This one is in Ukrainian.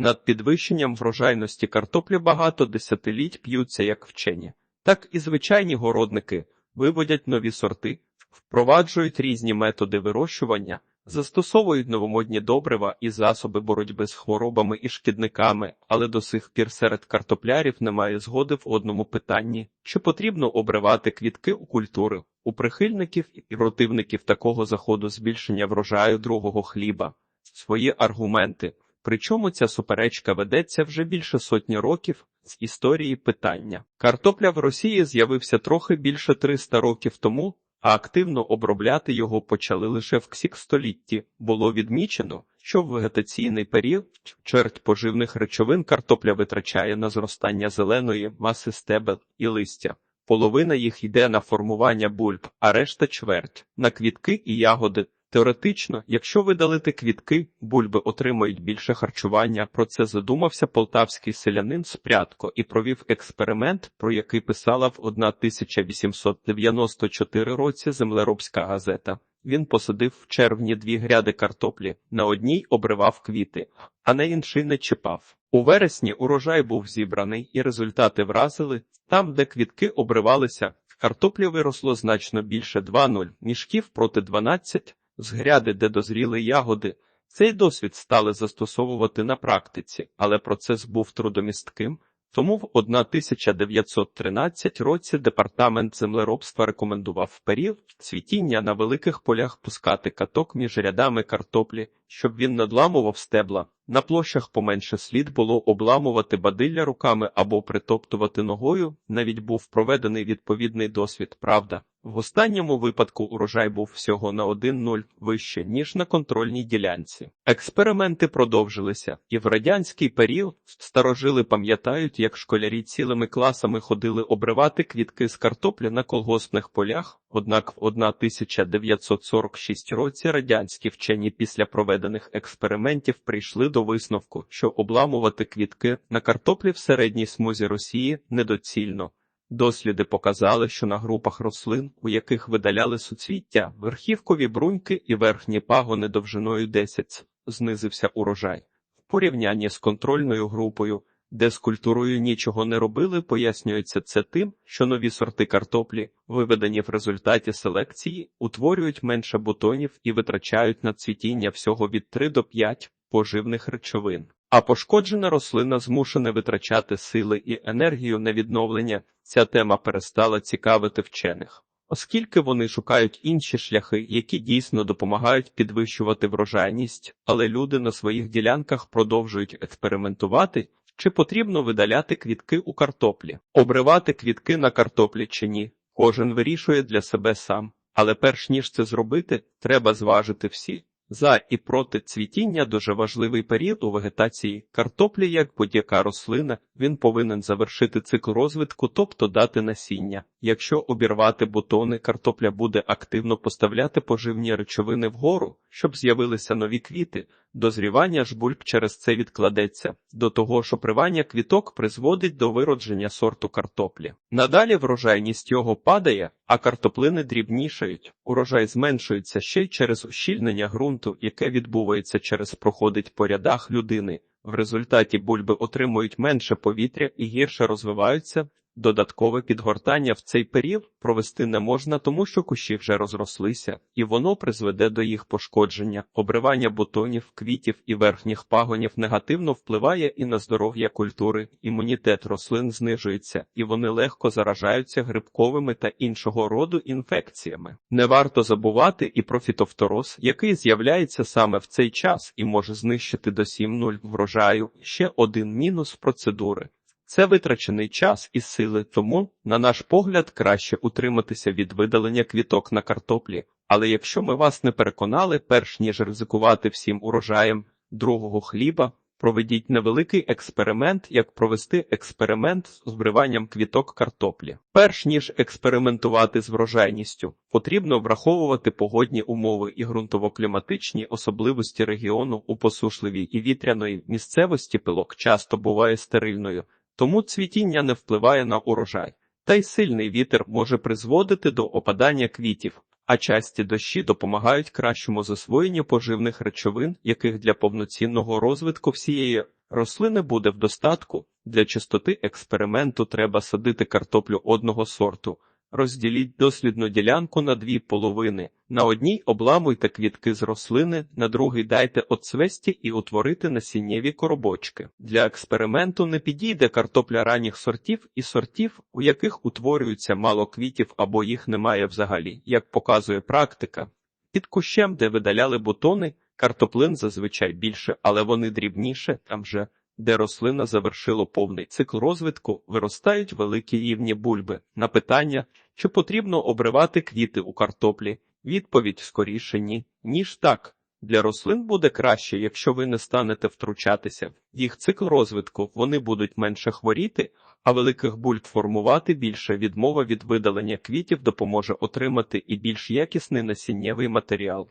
Над підвищенням врожайності картоплі багато десятиліть п'ються як вчені, так і звичайні городники виводять нові сорти, впроваджують різні методи вирощування, застосовують новомодні добрива і засоби боротьби з хворобами і шкідниками, але до сих пір серед картоплярів немає згоди в одному питанні: чи потрібно обривати квітки у культури у прихильників і противників такого заходу збільшення врожаю другого хліба. Свої аргументи. Причому ця суперечка ведеться вже більше сотні років з історії питання. Картопля в Росії з'явився трохи більше 300 років тому, а активно обробляти його почали лише в ксік столітті. Було відмічено, що в вегетаційний період черть поживних речовин картопля витрачає на зростання зеленої маси стебел і листя. Половина їх йде на формування бульб, а решта чверть на квітки і ягоди. Теоретично, якщо видалити квітки, бульби отримають більше харчування. Про це задумався полтавський селянин Спрятко і провів експеримент, про який писала в 1894 році землеробська газета. Він посадив в червні дві гряди картоплі, на одній обривав квіти, а на іншій не чіпав. У вересні урожай був зібраний, і результати вразили там, де квітки обривалися. Картоплі виросло значно більше 2,0 мішків проти 12, з гряди, де дозріли ягоди. Цей досвід стали застосовувати на практиці, але процес був трудомістким, тому в 1913 році департамент землеробства рекомендував в період цвітіння на великих полях пускати каток між рядами картоплі, щоб він надламував стебла. На площах поменше слід було обламувати бадилля руками або притоптувати ногою. Навіть був проведений відповідний досвід. Правда, в останньому випадку урожай був всього на 1-0 вище ніж на контрольній ділянці. Експерименти продовжилися, і в радянський період старожили пам'ятають, як школярі цілими класами ходили обривати квітки з картоплі на колгоспних полях. Однак в 1946 році радянські вчені після проведених експериментів прийшли до висновку, що обламувати квітки на картоплі в середній смузі Росії недоцільно. Досліди показали, що на групах рослин, у яких видаляли суцвіття, верхівкові бруньки і верхні пагони довжиною 10, знизився урожай. В порівнянні з контрольною групою, де з культурою нічого не робили, пояснюється це тим, що нові сорти картоплі, виведені в результаті селекції, утворюють менше бутонів і витрачають на цвітіння всього від 3 до 5 поживних речовин. А пошкоджена рослина змушена витрачати сили і енергію на відновлення. Ця тема перестала цікавити вчених, оскільки вони шукають інші шляхи, які дійсно допомагають підвищувати врожайність, але люди на своїх ділянках продовжують експериментувати, чи потрібно видаляти квітки у картоплі, обривати квітки на картоплі чи ні. Кожен вирішує для себе сам, але перш ніж це зробити, треба зважити всі. За і проти цвітіння дуже важливий період у вегетації картоплі, як будь-яка рослина, він повинен завершити цикл розвитку, тобто дати насіння. Якщо обірвати бутони, картопля буде активно поставляти поживні речовини вгору, щоб з'явилися нові квіти. Дозрівання ж бульб через це відкладеться. До того ж опривання квіток призводить до виродження сорту картоплі. Надалі врожайність його падає, а картоплини дрібнішають. Урожай зменшується ще й через ущільнення ґрунту, яке відбувається через проходить по рядах людини. В результаті бульби отримують менше повітря і гірше розвиваються. Додаткове підгортання в цей період провести не можна, тому що кущі вже розрослися, і воно призведе до їх пошкодження. Обривання бутонів, квітів і верхніх пагонів негативно впливає і на здоров'я культури. Імунітет рослин знижується, і вони легко заражаються грибковими та іншого роду інфекціями. Не варто забувати і про фітофтороз, який з'являється саме в цей час і може знищити до 7-0 врожаю. Ще один мінус процедури. Це витрачений час і сили, тому, на наш погляд, краще утриматися від видалення квіток на картоплі. Але якщо ми вас не переконали, перш ніж ризикувати всім урожаєм другого хліба, проведіть невеликий експеримент, як провести експеримент з збриванням квіток картоплі. Перш ніж експериментувати з врожайністю, потрібно враховувати погодні умови і ґрунтово-кліматичні особливості регіону у посушливій і вітряної місцевості пилок часто буває стерильною. Тому цвітіння не впливає на урожай, та й сильний вітер може призводити до опадання квітів, а часті дощі допомагають кращому засвоєнню поживних речовин, яких для повноцінного розвитку всієї Рослини буде в достатку. Для чистоти експерименту треба садити картоплю одного сорту. Розділіть дослідну ділянку на дві половини. На одній обламуйте квітки з рослини, на другій дайте оцвесті і утворити насіннєві коробочки. Для експерименту не підійде картопля ранніх сортів і сортів, у яких утворюється мало квітів або їх немає взагалі, як показує практика. Під кущем, де видаляли бутони, картоплин зазвичай більше, але вони дрібніше, там же де рослина завершила повний цикл розвитку, виростають великі рівні бульби. На питання, чи потрібно обривати квіти у картоплі, відповідь скоріше ні, ніж так. Для рослин буде краще, якщо ви не станете втручатися їх цикл розвитку, вони будуть менше хворіти, а великих бульб формувати більше. Відмова від видалення квітів допоможе отримати і більш якісний насіннєвий матеріал.